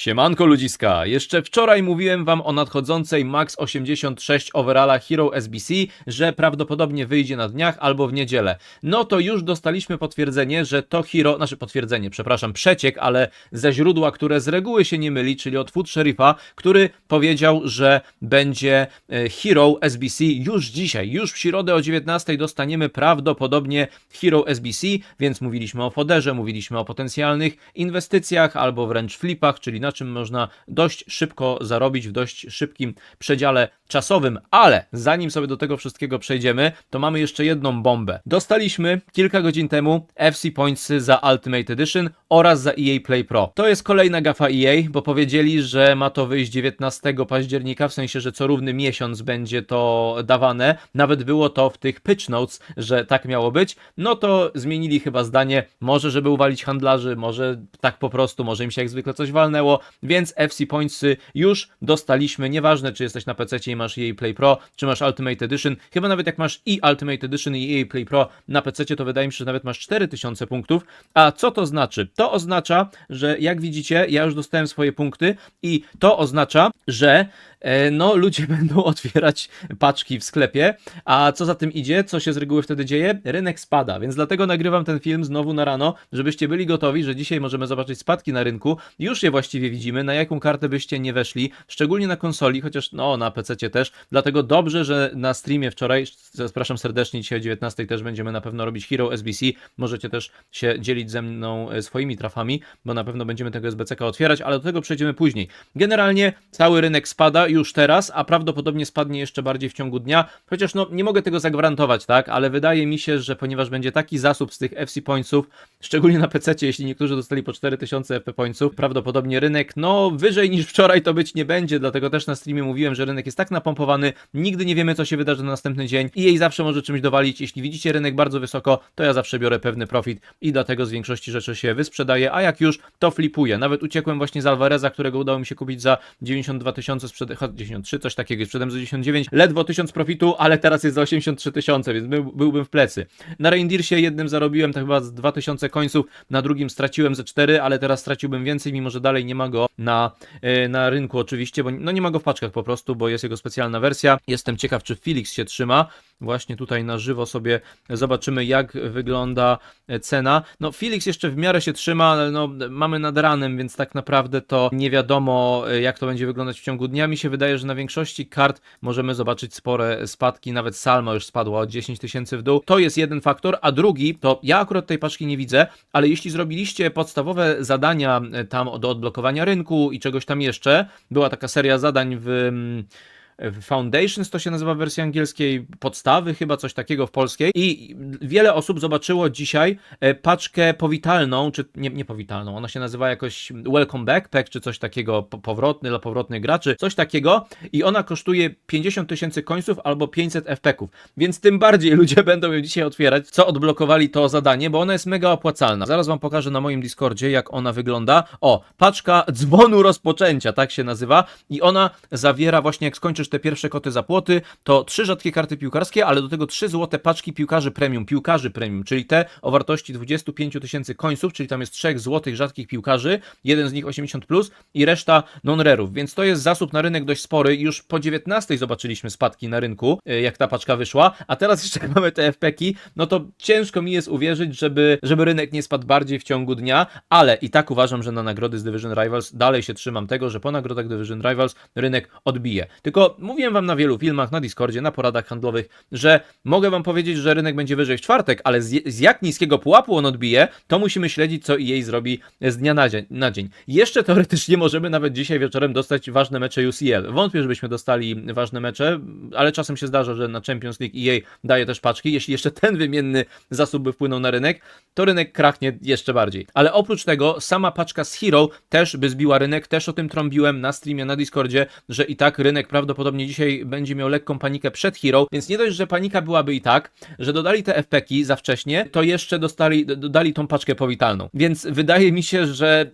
Siemanko ludziska, jeszcze wczoraj mówiłem wam o nadchodzącej Max 86 overalla Hero SBC, że prawdopodobnie wyjdzie na dniach albo w niedzielę. No to już dostaliśmy potwierdzenie, że to Hero, znaczy potwierdzenie, przepraszam, przeciek, ale ze źródła, które z reguły się nie myli, czyli od Food Sheriffa, który powiedział, że będzie e, Hero SBC już dzisiaj, już w środę o 19 dostaniemy prawdopodobnie Hero SBC, więc mówiliśmy o foderze, mówiliśmy o potencjalnych inwestycjach albo wręcz flipach, czyli na czym można dość szybko zarobić w dość szybkim przedziale czasowym, ale zanim sobie do tego wszystkiego przejdziemy, to mamy jeszcze jedną bombę. Dostaliśmy kilka godzin temu FC Pointsy za Ultimate Edition oraz za EA Play Pro. To jest kolejna gafa EA, bo powiedzieli, że ma to wyjść 19 października, w sensie, że co równy miesiąc będzie to dawane. Nawet było to w tych pitch notes, że tak miało być. No to zmienili chyba zdanie, może żeby uwalić handlarzy, może tak po prostu, może im się jak zwykle coś walnęło, więc FC Pointsy już dostaliśmy, nieważne czy jesteś na PC i masz EA Play Pro, czy masz Ultimate Edition, chyba nawet jak masz i Ultimate Edition i EA Play Pro na PC, to wydaje mi się, że nawet masz 4000 punktów. A co to znaczy? To oznacza, że jak widzicie, ja już dostałem swoje punkty i to oznacza, że e, no ludzie będą otwierać paczki w sklepie, a co za tym idzie, co się z reguły wtedy dzieje? Rynek spada, więc dlatego nagrywam ten film znowu na rano, żebyście byli gotowi, że dzisiaj możemy zobaczyć spadki na rynku. Już je właściwie widzimy, na jaką kartę byście nie weszli, szczególnie na konsoli, chociaż no na PC też, dlatego dobrze, że na streamie wczoraj, zapraszam serdecznie, dzisiaj o 19 też będziemy na pewno robić Hero SBC, możecie też się dzielić ze mną e, swoimi trafami, bo na pewno będziemy tego SBCK otwierać, ale do tego przejdziemy później. Generalnie cały rynek spada już teraz, a prawdopodobnie spadnie jeszcze bardziej w ciągu dnia, chociaż no nie mogę tego zagwarantować, tak, ale wydaje mi się, że ponieważ będzie taki zasób z tych FC Pointsów, szczególnie na PC, jeśli niektórzy dostali po 4000 FP Pointsów, prawdopodobnie rynek, no wyżej niż wczoraj to być nie będzie, dlatego też na streamie mówiłem, że rynek jest tak napompowany, nigdy nie wiemy co się wydarzy na następny dzień i jej zawsze może czymś dowalić. Jeśli widzicie rynek bardzo wysoko, to ja zawsze biorę pewny profit i dlatego z większości rzeczy się wysprzedaję, a jak już, to flipuję. Nawet uciekłem właśnie z Alvareza, którego udało mi się kupić za 92 tysiące, sprzed... 93, coś takiego, sprzedałem za 99, ledwo 1000 profitu, ale teraz jest za 83 tysiące, więc był, byłbym w plecy. Na Reindeersie jednym zarobiłem to chyba z 2000 końców, na drugim straciłem ze 4, ale teraz straciłbym więcej, mimo że dalej nie ma go na, yy, na rynku oczywiście, bo no nie ma go w paczkach po prostu, bo jest jego specjalna wersja. Jestem ciekaw, czy Felix się trzyma. Właśnie tutaj na żywo sobie zobaczymy, jak wygląda e, cena. No, Felix jeszcze w miarę się trzyma, ale no, mamy nad ranem, więc tak naprawdę to nie wiadomo, e, jak to będzie wyglądać w ciągu dnia. Mi się wydaje, że na większości kart możemy zobaczyć spore spadki, nawet Salma już spadła o 10 tysięcy w dół. To jest jeden faktor, a drugi, to ja akurat tej paczki nie widzę, ale jeśli zrobiliście podstawowe zadania e, tam do odblokowania rynku i czegoś tam jeszcze, była taka seria zadań w. Foundations to się nazywa w wersji angielskiej, podstawy chyba coś takiego w polskiej i wiele osób zobaczyło dzisiaj e, paczkę powitalną, czy nie, nie powitalną, ona się nazywa jakoś Welcome Backpack, czy coś takiego, po- powrotny dla powrotnych graczy, coś takiego i ona kosztuje 50 tysięcy końców albo 500 FP-ków, więc tym bardziej ludzie będą ją dzisiaj otwierać, co odblokowali to zadanie, bo ona jest mega opłacalna. Zaraz wam pokażę na moim Discordzie, jak ona wygląda. O, paczka dzwonu rozpoczęcia, tak się nazywa i ona zawiera właśnie, jak skończysz te pierwsze koty za płoty, to trzy rzadkie karty piłkarskie, ale do tego trzy złote paczki piłkarzy premium, piłkarzy premium, czyli te o wartości 25 tysięcy końców, czyli tam jest trzech złotych rzadkich piłkarzy, jeden z nich 80+, plus i reszta non-rarów, więc to jest zasób na rynek dość spory. Już po 19 zobaczyliśmy spadki na rynku, y, jak ta paczka wyszła, a teraz jeszcze mamy te FP-ki, no to ciężko mi jest uwierzyć, żeby, żeby rynek nie spadł bardziej w ciągu dnia, ale i tak uważam, że na nagrody z Division Rivals dalej się trzymam tego, że po nagrodach Division Rivals rynek odbije. Tylko mówiłem wam na wielu filmach, na Discordzie, na poradach handlowych, że mogę wam powiedzieć, że rynek będzie wyżej w czwartek, ale z, z jak niskiego pułapu on odbije, to musimy śledzić, co EA zrobi z dnia na dzień. Na dzień. Jeszcze teoretycznie możemy nawet dzisiaj wieczorem dostać ważne mecze UCL. Wątpię, żebyśmy dostali ważne mecze, ale czasem się zdarza, że na Champions League EA daje też paczki. Jeśli jeszcze ten wymienny zasób by wpłynął na rynek, to rynek krachnie jeszcze bardziej. Ale oprócz tego, sama paczka z Hero też by zbiła rynek, też o tym trąbiłem na streamie, na Discordzie, że i tak rynek prawdopodobnie dzisiaj będzie miał lekką panikę przed Hero, więc nie dość, że panika byłaby i tak, że dodali te FP-ki za wcześnie, to jeszcze dostali, dodali tą paczkę powitalną. Więc wydaje mi się, że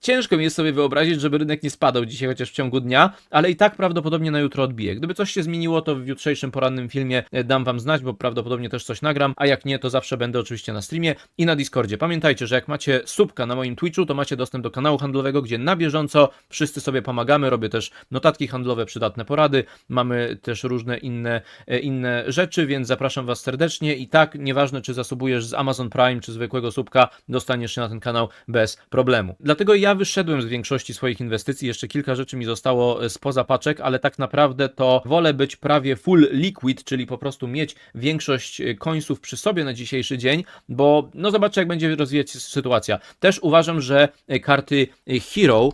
Ciężko mi jest sobie wyobrazić, żeby rynek nie spadał dzisiaj chociaż w ciągu dnia, ale i tak prawdopodobnie na jutro odbije. Gdyby coś się zmieniło, to w jutrzejszym porannym filmie e, dam wam znać, bo prawdopodobnie też coś nagram, a jak nie, to zawsze będę oczywiście na streamie i na Discordzie. Pamiętajcie, że jak macie subka na moim Twitchu, to macie dostęp do kanału handlowego, gdzie na bieżąco wszyscy sobie pomagamy, robię też notatki handlowe, przydatne porady, mamy też różne inne, e, inne rzeczy, więc zapraszam was serdecznie i tak, nieważne czy zasubujesz z Amazon Prime, czy zwykłego subka, dostaniesz się na ten kanał bez problemu. Dlatego ja wyszedłem z większości swoich inwestycji, jeszcze kilka rzeczy mi zostało e, spoza paczek, ale tak naprawdę to wolę być prawie full liquid, czyli po prostu mieć większość e, końców przy sobie na dzisiejszy dzień, bo no zobaczę jak będzie rozwijać się sytuacja. Też uważam, że e, karty Hero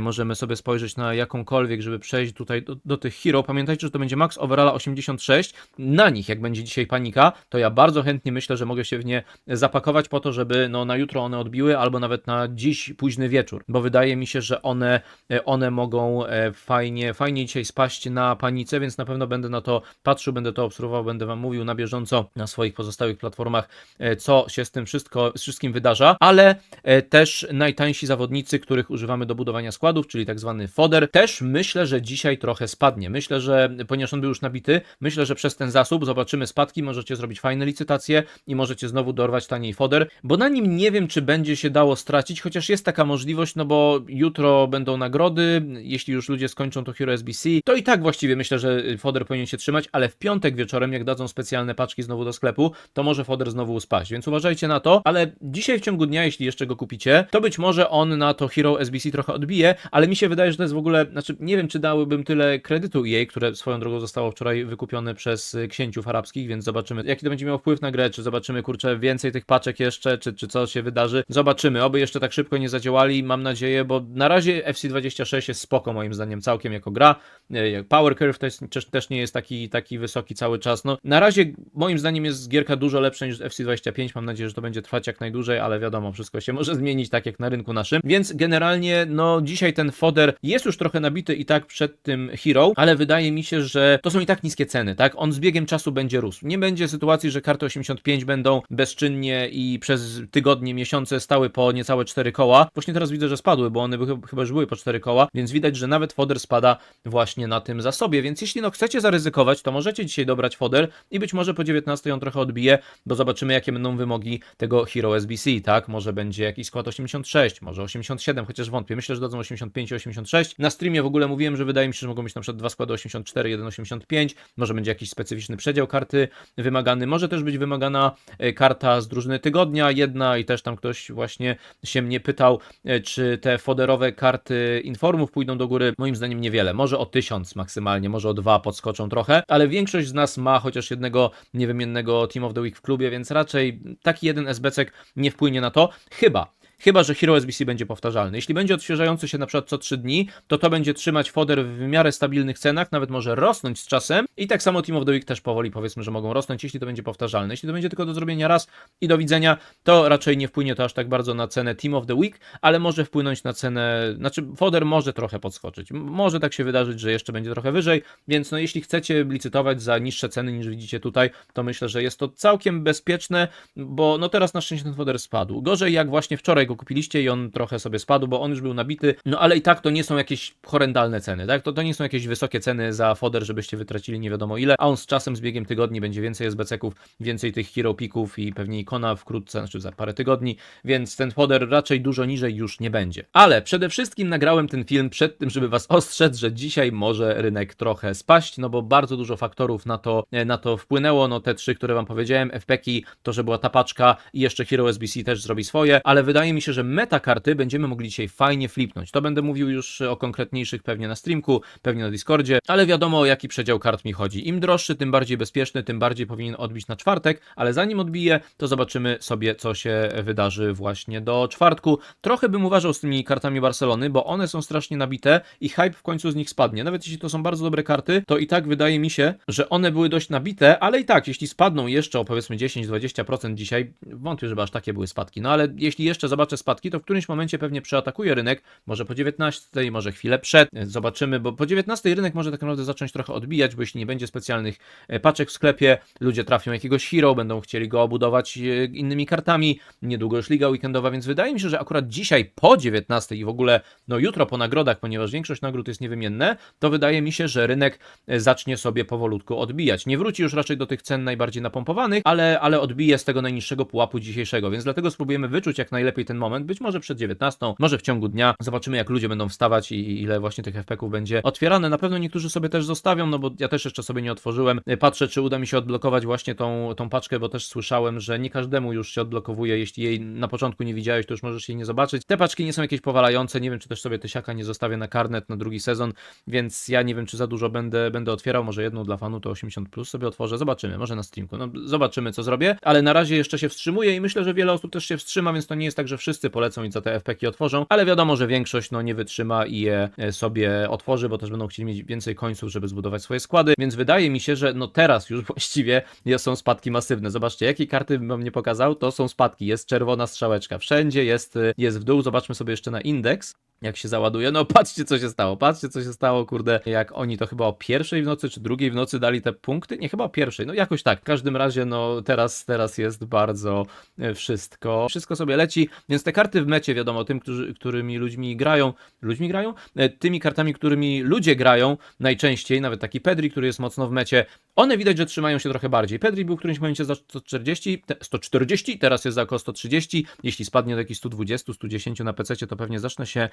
możemy sobie spojrzeć na jakąkolwiek, żeby przejść tutaj do, do tych hero. Pamiętajcie, że to będzie max overalla 86. Na nich, jak będzie dzisiaj panika, to ja bardzo chętnie myślę, że mogę się w nie zapakować po to, żeby no, na jutro one odbiły, albo nawet na dziś późny wieczór, bo wydaje mi się, że one, e, one mogą e, fajnie, fajnie dzisiaj spaść na panice, więc na pewno będę na to patrzył, będę to obserwował, będę wam mówił na bieżąco na swoich pozostałych platformach, e, co się z tym wszystko, z wszystkim wydarza, ale e, też najtańsi zawodnicy, których używamy do budowania składów, czyli tak zwany foder, też myślę, że dzisiaj trochę spadnie. Myślę, że ponieważ on był już nabity, myślę, że przez ten zasób zobaczymy spadki, możecie zrobić fajne licytacje i możecie znowu dorwać taniej foder, bo na nim nie wiem, czy będzie się dało stracić, chociaż jest taka możliwość, no bo jutro będą nagrody, jeśli już ludzie skończą to Hero SBC, to i tak właściwie myślę, że foder powinien się trzymać, ale w piątek wieczorem, jak dadzą specjalne paczki znowu do sklepu, to może foder znowu spaść, więc uważajcie na to, ale dzisiaj w ciągu dnia, jeśli jeszcze go kupicie, to być może on na to Hero SBC trochę odbije, ale mi się wydaje, że to jest w ogóle, znaczy nie wiem, czy dałbym tyle kredytu EA, które swoją drogą zostało wczoraj wykupione przez y, księciów arabskich, więc zobaczymy, jaki to będzie miał wpływ na grę, czy zobaczymy, kurczę, więcej tych paczek jeszcze, czy, czy co się wydarzy. Zobaczymy, oby jeszcze tak szybko nie zadziałali, mam nadzieję, bo na razie FC26 jest spoko moim zdaniem całkiem jako gra. Y, Power Curve też, też nie jest taki, taki wysoki cały czas. No, na razie moim zdaniem jest gierka dużo lepsza niż FC25, mam nadzieję, że to będzie trwać jak najdłużej, ale wiadomo, wszystko się może zmienić tak jak na rynku naszym. Więc generalnie, no dzisiaj ten foder jest już trochę nabity i tak przed tym Hero, ale wydaje mi się, że to są i tak niskie ceny, tak? On z biegiem czasu będzie rósł. Nie będzie sytuacji, że karty 85 będą bezczynnie i przez tygodnie, miesiące stały po niecałe 4 koła. Właśnie teraz widzę, że spadły, bo one chyba już były po 4 koła, więc widać, że nawet foder spada właśnie na tym zasobie. Więc jeśli no chcecie zaryzykować, to możecie dzisiaj dobrać foder i być może po 19 on trochę odbije, bo zobaczymy, jakie będą wymogi tego Hero SBC, tak? Może będzie jakiś skład 86, może 87, chociaż wątpię. Myślę, że dadzą 85 i 86. Na streamie w ogóle mówiłem, że wydaje mi się, że mogą być na przykład dwa składy 84, 1 85. Może będzie jakiś specyficzny przedział karty wymagany. Może też być wymagana e, karta z drużyny tygodnia, jedna i też tam ktoś właśnie się mnie pytał, e, czy te foderowe karty informów pójdą do góry. Moim zdaniem niewiele. Może o 1000 maksymalnie, może o dwa podskoczą trochę, ale większość z nas ma chociaż jednego niewymiennego Team of the Week w klubie, więc raczej taki jeden SBC nie wpłynie na to. Chyba, Chyba, że Hero SBC będzie powtarzalny. Jeśli będzie odświeżający się na przykład co 3 dni, to to będzie trzymać foder w miarę stabilnych cenach, nawet może rosnąć z czasem. I tak samo Team of the Week też powoli powiedzmy, że mogą rosnąć, jeśli to będzie powtarzalne. Jeśli to będzie tylko do zrobienia raz i do widzenia, to raczej nie wpłynie to aż tak bardzo na cenę Team of the Week, ale może wpłynąć na cenę, znaczy foder może trochę podskoczyć. Może tak się wydarzyć, że jeszcze będzie trochę wyżej, więc no jeśli chcecie licytować za niższe ceny niż widzicie tutaj, to myślę, że jest to całkiem bezpieczne, bo no teraz na szczęście ten foder spadł. Gorzej jak właśnie wczoraj go kupiliście i on trochę sobie spadł, bo on już był nabity, no ale i tak to nie są jakieś horrendalne ceny, tak? To, to nie są jakieś wysokie ceny za foder, żebyście wytracili nie wiadomo ile, a on z czasem, z biegiem tygodni będzie więcej SBC-ków, więcej tych hero pików i pewnie ikona wkrótce, znaczy za parę tygodni, więc ten foder raczej dużo niżej już nie będzie. Ale przede wszystkim nagrałem ten film przed tym, żeby was ostrzec, że dzisiaj może rynek trochę spaść, no bo bardzo dużo faktorów na to, na to wpłynęło, no te trzy, które wam powiedziałem, FPki, to, że była ta paczka i jeszcze Hero SBC też zrobi swoje, ale wydaje mi się, że meta karty będziemy mogli dzisiaj fajnie flipnąć. To będę mówił już o konkretniejszych pewnie na streamku, pewnie na Discordzie, ale wiadomo o jaki przedział kart mi chodzi. Im droższy, tym bardziej bezpieczny, tym bardziej powinien odbić na czwartek, ale zanim odbije, to zobaczymy sobie, co się wydarzy właśnie do czwartku. Trochę bym uważał z tymi kartami Barcelony, bo one są strasznie nabite i hype w końcu z nich spadnie. Nawet jeśli to są bardzo dobre karty, to i tak wydaje mi się, że one były dość nabite, ale i tak, jeśli spadną jeszcze o powiedzmy 10-20% dzisiaj, wątpię, żeby aż takie były spadki. No ale jeśli jeszcze zobaczę zobaczę spadki, to w którymś momencie pewnie przeatakuje rynek, może po 19, może chwilę przed, e, zobaczymy, bo po 19 rynek może tak naprawdę zacząć trochę odbijać, bo jeśli nie będzie specjalnych e, paczek w sklepie, ludzie trafią jakiegoś hero, będą chcieli go obudować e, innymi kartami, niedługo już liga weekendowa, więc wydaje mi się, że akurat dzisiaj po 19 i w ogóle no jutro po nagrodach, ponieważ większość nagród jest niewymienne, to wydaje mi się, że rynek zacznie sobie powolutku odbijać. Nie wróci już raczej do tych cen najbardziej napompowanych, ale, ale odbije z tego najniższego pułapu dzisiejszego, więc dlatego spróbujemy wyczuć jak najlepiej ten moment, być może przed 19, może w ciągu dnia. Zobaczymy jak ludzie będą wstawać i i ile właśnie tych FPK-ów będzie otwierane. Na pewno niektórzy sobie też zostawią, no bo ja też jeszcze sobie nie otworzyłem. E, Patrzę, czy uda mi się odblokować właśnie tą, tą paczkę, bo też słyszałem, że nie każdemu już się odblokowuje. Jeśli jej na początku nie widziałeś, to już możesz jej nie zobaczyć. Te paczki nie są jakieś powalające, nie wiem, czy też sobie tysiaka nie zostawię na karnet na drugi sezon, więc ja nie wiem, czy za dużo będę, będę otwierał. Może jedną dla fanu to 80 plus sobie otworzę. Zobaczymy, może na streamku. No, zobaczymy, co zrobię, ale na razie jeszcze się wstrzymuję i myślę, że wiele osób też się wstrzyma, więc to nie jest tak, że wszyscy polecą i za te FPK otworzą, ale wiadomo, że większość no, nie wytrzyma i je e, sobie otworzy, bo też będą chcieli mieć więcej końców, żeby zbudować swoje składy, więc wydaje mi się, że no teraz już właściwie są spadki masywne. Zobaczcie, jakie karty bym nie pokazał, to są spadki. Jest czerwona strzałeczka, wszędzie jest, e, jest w dół. Zobaczmy sobie jeszcze na indeks jak się załaduje. No patrzcie, co się stało. Patrzcie, co się stało, kurde, jak oni to chyba o pierwszej w nocy, czy drugiej w nocy dali te punkty? Nie, chyba o pierwszej. No jakoś tak. W każdym razie, no teraz, teraz jest bardzo e, wszystko. Wszystko sobie leci, więc te karty w mecie, wiadomo, tym, którzy, którymi ludźmi grają, ludźmi grają? E, Tymi kartami, którymi ludzie grają najczęściej, nawet taki Pedri, który jest mocno w mecie, one widać, że trzymają się trochę bardziej. Pedri był w którymś momencie za 140, te- 140, teraz jest za około 130. Jeśli spadnie do jakichś 120, 110 na PC, to pewnie zacznę się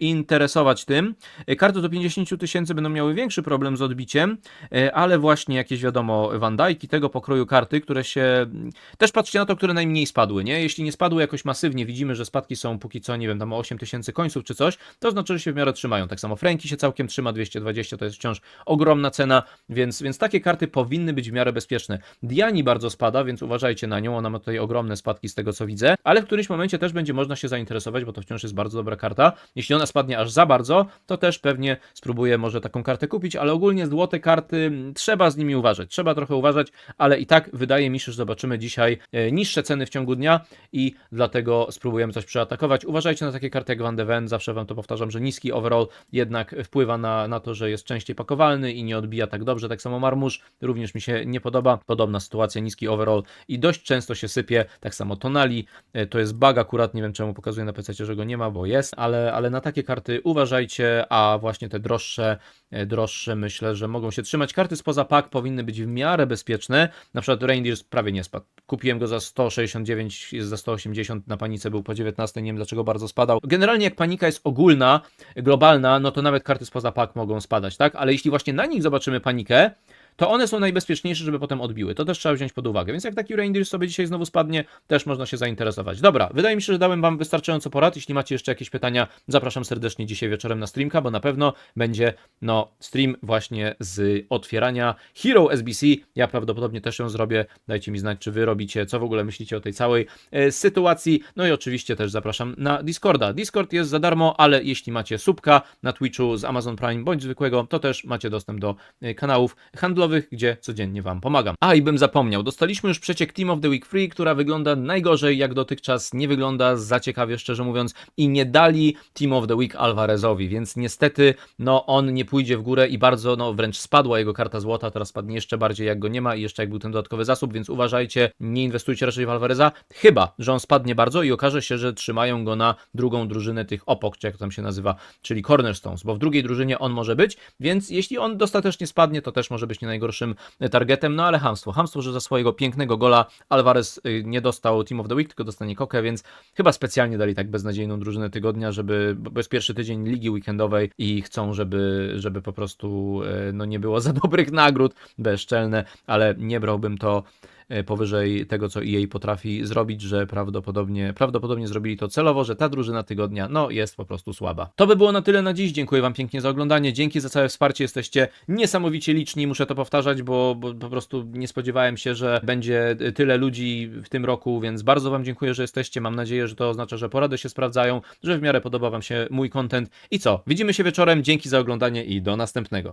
interesować tym. E, Karty do 50 tysięcy będą miały większy problem z odbiciem, e, ale właśnie jakieś wiadomo Wandajki, tego pokroju karty, które się... Też patrzcie na to, które najmniej spadły, nie? Jeśli nie spadły jakoś masywnie, widzimy, że spadki są póki co, nie wiem, tam o 8 tysięcy końców czy coś, to znaczy, że się w miarę trzymają. Tak samo Franki się całkiem trzyma, 220 to jest wciąż ogromna cena, więc, więc takie karty powinny być w miarę bezpieczne. Diani bardzo spada, więc uważajcie na nią, ona ma tutaj ogromne spadki z tego co widzę, ale w którymś momencie też będzie można się zainteresować, bo to wciąż jest bardzo dobra karta. Jeśli ona spadnie aż za bardzo, to też pewnie spróbuję może taką kartę kupić, ale ogólnie złote karty trzeba z nimi uważać, trzeba trochę uważać, ale i tak wydaje mi się, że zobaczymy dzisiaj e, niższe ceny w ciągu dnia i dlatego spróbujemy coś przeatakować. Uważajcie na takie karty jak Van de Ven, zawsze wam to powtarzam, że niski overall jednak wpływa na, na to, że jest częściej pakowalny i nie odbija tak dobrze, tak samo Marmusz również mi się nie podoba, podobna sytuacja, niski overall i dość często się sypie, tak samo Tonali, E, to jest bug akurat, nie wiem czemu pokazuję na PC, że go nie ma, bo jest, ale, ale na takie karty uważajcie, a właśnie te droższe, e, droższe myślę, że mogą się trzymać. Karty spoza pack powinny być w miarę bezpieczne, na przykład Reindeer prawie nie spadł. Kupiłem go za 169, jest za 180, na panice był po 19, nie wiem dlaczego bardzo spadał. Generalnie jak panika jest ogólna, globalna, no to nawet karty spoza pack mogą spadać, tak? Ale jeśli właśnie na nich zobaczymy panikę, to one są najbezpieczniejsze, żeby potem odbiły. To też trzeba wziąć pod uwagę. Więc jak taki Reindeer sobie dzisiaj znowu spadnie, też można się zainteresować. Dobra, wydaje mi się, że dałem Wam wystarczająco porad. Jeśli macie jeszcze jakieś pytania, zapraszam serdecznie dzisiaj wieczorem na streamka, bo na pewno będzie no stream właśnie z otwierania Hero SBC. Ja prawdopodobnie też ją zrobię. Dajcie mi znać, czy Wy robicie, co w ogóle myślicie o tej całej e, sytuacji. No i oczywiście też zapraszam na Discorda. Discord jest za darmo, ale jeśli macie subka na Twitchu z Amazon Prime bądź zwykłego, to też macie dostęp do e, kanałów handlowych, gdzie codziennie Wam pomagam. A i bym zapomniał, dostaliśmy już przeciek Team of the Week Free, która wygląda najgorzej, jak dotychczas nie wygląda za ciekawie, szczerze mówiąc, i nie dali Team of the Week Alvarezowi, więc niestety, no on nie pójdzie w górę i bardzo, no wręcz spadła jego karta złota, teraz spadnie jeszcze bardziej, jak go nie ma i jeszcze jak był ten dodatkowy zasób, więc uważajcie, nie inwestujcie raczej w Alvareza, chyba, że on spadnie bardzo i okaże się, że trzymają go na drugą drużynę tych opok, czy jak to tam się nazywa, czyli Cornerstones, bo w drugiej drużynie on może być, więc jeśli on dostatecznie spadnie, to też może być nie najgorszym targetem, no ale hamstwo, hamstwo, że za swojego pięknego gola Alvarez y, nie dostał Team of the Week, tylko dostanie kokę, więc chyba specjalnie dali tak beznadziejną drużynę tygodnia, żeby, bo jest pierwszy tydzień ligi weekendowej i chcą, żeby, żeby po prostu e, no nie było za dobrych nagród, bezczelne, ale nie brałbym to powyżej tego, co EA potrafi zrobić, że prawdopodobnie, prawdopodobnie zrobili to celowo, że ta drużyna tygodnia, no, jest po prostu słaba. To by było na tyle na dziś. Dziękuję Wam pięknie za oglądanie. Dzięki za całe wsparcie. Jesteście niesamowicie liczni. Muszę to powtarzać, bo, bo po prostu nie spodziewałem się, że będzie tyle ludzi w tym roku, więc bardzo Wam dziękuję, że jesteście. Mam nadzieję, że to oznacza, że porady się sprawdzają, że w miarę podoba Wam się mój content. I co? Widzimy się wieczorem. Dzięki za oglądanie i do następnego.